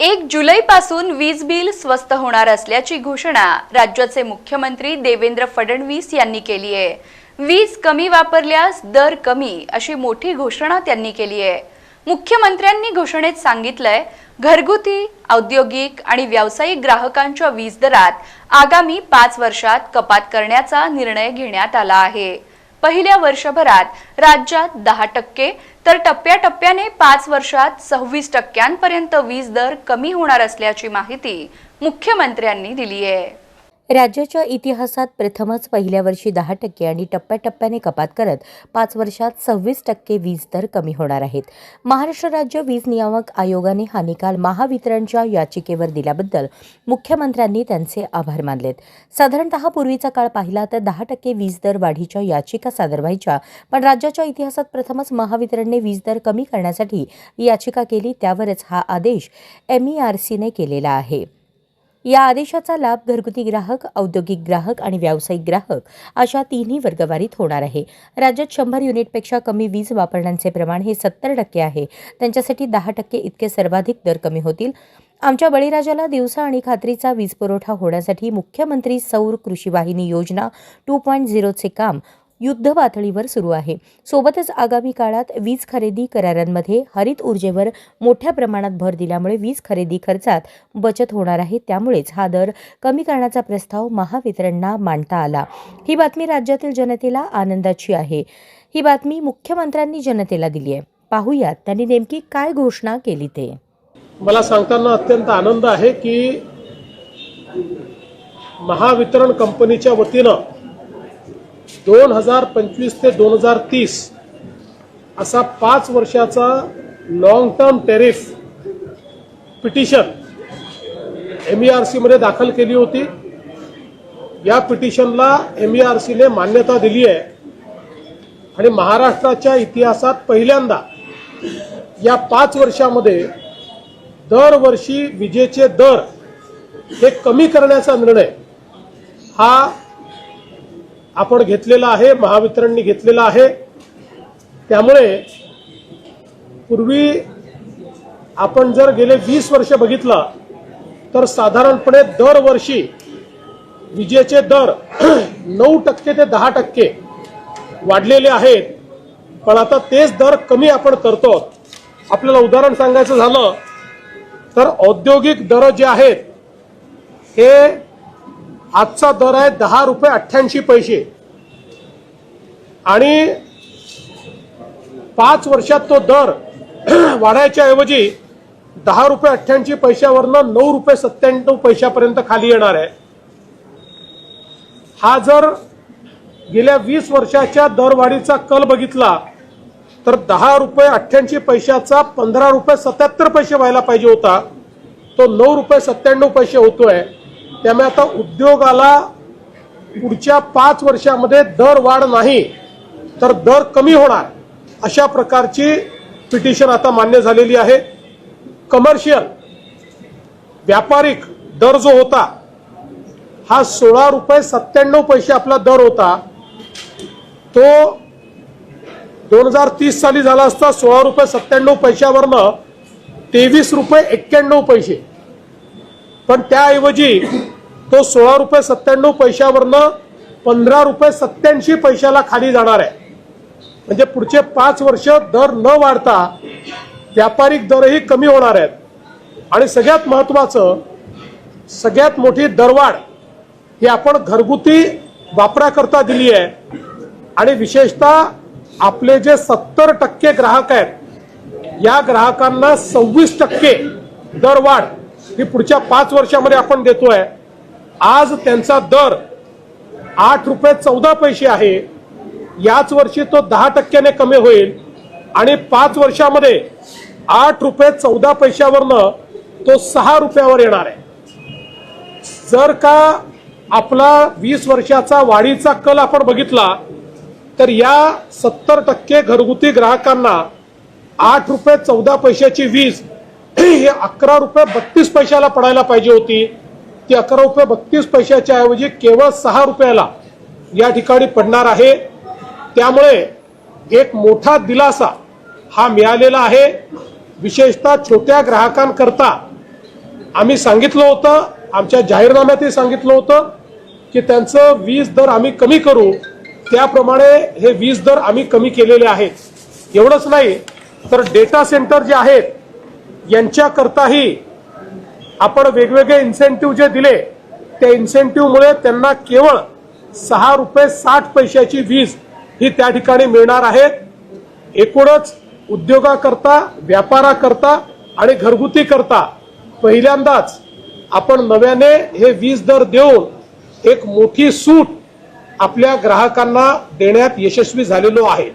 एक जुलैपासून वीज बिल स्वस्त होणार असल्याची घोषणा राज्याचे मुख्यमंत्री देवेंद्र फडणवीस यांनी केली आहे. वीज कमी वापरल्यास दर कमी अशी मोठी घोषणा त्यांनी केली आहे. मुख्यमंत्र्यांनी घोषणेत सांगितलंय घरगुती औद्योगिक आणि व्यावसायिक ग्राहकांच्या वीज दरात आगामी पाच वर्षात कपात करण्याचा निर्णय घेण्यात आला आहे. पहिल्या वर्षभरात राज्यात दहा टक्के तर टप्प्याटप्प्याने पाच वर्षात सव्वीस टक्क्यांपर्यंत वीज दर कमी होणार असल्याची माहिती मुख्यमंत्र्यांनी दिली आहे. राज्याच्या इतिहासात प्रथमच पहिल्या वर्षी दहा टक्के आणि टप्प्याटप्प्याने कपात करत पाच वर्षात सव्वीस टक्के वीज दर कमी होणार आहेत. महाराष्ट्र राज्य वीज नियामक आयोगाने हा निकाल महावितरणच्या याचिकेवर दिल्याबद्दल मुख्यमंत्र्यांनी त्यांचे आभार मानलेत. साधारणतः पूर्वीचा काळ पाहिला तर दहा टक्के वीज दर वाढीच्या याचिका सादर व्हायच्या पण राज्याच्या इतिहासात प्रथमच महावितरणने वीज दर कमी करण्यासाठी याचिका केली त्यावरच हा आदेश एमईआरसीने केलेला आहे. या आदेशाचा लाभ घरगुती ग्राहक औद्योगिक ग्राहक आणि व्यावसायिक ग्राहक अशा तिन्ही वर्गवारीत होणार आहे. राज्यात शंभर युनिटपेक्षा कमी वीज वापरण्याचे प्रमाण हे सत्तर टक्के आहे. त्यांच्यासाठी दहा टक्के इतके सर्वाधिक दर कमी होतील. आमच्या बळीराजाला दिवसा आणि खात्रीचा वीज पुरवठा होण्यासाठी मुख्यमंत्री सौर कृषी वाहिनी योजना टू पॉईंट झिरोचे काम युद्ध पातळीवर सुरू आहे. सोबतच आगामी काळात वीज खरेदी करारांमध्ये हरित ऊर्जेवर मोठ्या प्रमाणात भर दिल्यामुळे वीज खरेदी खर्चात बचत होणार आहे. त्यामुळेच हा दर कमी करण्याचा प्रस्ताव महावितरणना मांडता आला. ही बातमी राज्यातील जनतेला आनंदाची आहे. ही बातमी मुख्यमंत्र्यांनी जनतेला दिली आहे. पाहूयात त्यांनी नेमकी काय घोषणा केली ते. मला सांगताना अत्यंत आनंद आहे की महावितरण कंपनीच्या वतीनं दोन हजार पंचवीस ते दोन हजार तीस असा पाच वर्षाचा long term tariff petition M E R सीमध्ये दाखल केली होती. या पिटिशनला एम ई आर सीने मान्यता दिली आहे. आणि महाराष्ट्राच्या इतिहासात पहिल्यांदा या पाच वर्षामध्ये दरवर्षी विजेचे दर हे कमी करण्याचा निर्णय हा आपण घेतलेला आहे महावितरणने घेतलेला आहे. त्यामुळे पूर्वी आपण जर गेले वीस वर्ष बघितलं तर साधारणपणे दरवर्षी विजेचे दर नऊ टक्के ते दहा टक्के वाढलेले आहेत. पण आता तेच दर कमी आपण करतो. आपल्याला उदाहरण सांगायचं झालं तर औद्योगिक दर जे आहेत हे आजचा दर आहे दहा रुपये अठ्ठ्याऐंशी पैसे. आणि पाच वर्षात तो दर वाढायच्या ऐवजी दहा रुपये अठ्ठ्याऐंशी पैशावरनं नऊ रुपये सत्त्याण्णव पैशापर्यंत खाली येणार आहे. हा जर गेल्या वीस वर्षाच्या दरवाढीचा कल बघितला तर दहा रुपये अठ्ठ्याऐंशी पैशाचा पंधरा रुपये सत्याहत्तर पैसे व्हायला पाहिजे होता. तो नऊ रुपये सत्त्याण्णव पैसे होतोय. त्यामुळे आता उद्योगाला पुढच्या पाच वर्षामध्ये दर वाढ नाही तर दर कमी होणार अशा प्रकारची पिटिशन आता मान्य झालेली आहे. कमर्शियल व्यापारिक दर जो होता हा सोळा रुपये सत्त्याण्णव पैसे आपला दर होता. तो दोन हजार तीस साली झाला असता सोळा रुपये सत्त्याण्णव पैशावरनं तेवीस रुपये एक्क्याण्णव पैसे. पण त्याऐवजी तो सोळा रुपये सत्त्याण्णव पैशावरनं पंधरा रुपये सत्याऐंशी पैशाला खाली जाणार आहे. म्हणजे पुढचे पाच वर्ष दर न वाढता व्यापारिक दरही कमी होणार आहेत. आणि सगळ्यात महत्वाचं सगळ्यात मोठी दरवाढ ही आपण घरगुती वापराकरता दिली आहे. आणि विशेषतः आपले जे सत्तर टक्के ग्राहक आहेत या ग्राहकांना सव्वीस टक्के दरवाढ ही पुढच्या पाच वर्षामध्ये आपण देतोय. आज त्यांचा दर आठ रुपये चौदा पैसे आहे. याच वर्षी तो दहा टक्क्याने कमी होईल. आणि पाच वर्षामध्ये आठ रुपये चौदा पैशावरनं तो सहा रुपयावर येणार आहे. जर का आपला वीस वर्षाचा वाढीचा कल आपण बघितला तर या सत्तर टक्के घरगुती ग्राहकांना आठ रुपये चौदा पैशाची वीज ही अकरा रुपये बत्तीस पैशाला पडायला पाहिजे होती. ती अकरा रुपये बत्तीस पैशाच्या ऐवजी केवळ सहा रुपयाला या ठिकाणी पडणार आहे. त्यामुळे एक मोठा दिलासा हा मिळालेला आहे. विशेषतः छोट्या ग्राहकांकरता आम्ही सांगितलं होतं आमच्या जाहीरनाम्यातही सांगितलं होतं की त्यांचं वीज दर आम्ही कमी करू. त्याप्रमाणे हे वीज दर आम्ही कमी केलेले आहेत. एवढंच नाही तर डेटा सेंटर जे आहेत यांच्याकरताही आपण वेगवेगळे इन्सेंटिव्ह जे दिले त्या इन्सेंटिव्हमुळे त्यांना केवळ सहा रुपये साठ पैशाची वीज ही त्या ठिकाणी मिळणार आहेत. एकूणच उद्योगाकरता व्यापाराकरता आणि घरगुती करता पहिल्यांदाच आपण नव्याने हे वीज दर देऊन एक मोठी सूट आपल्या ग्राहकांना देण्यात यशस्वी झालेलो आहे.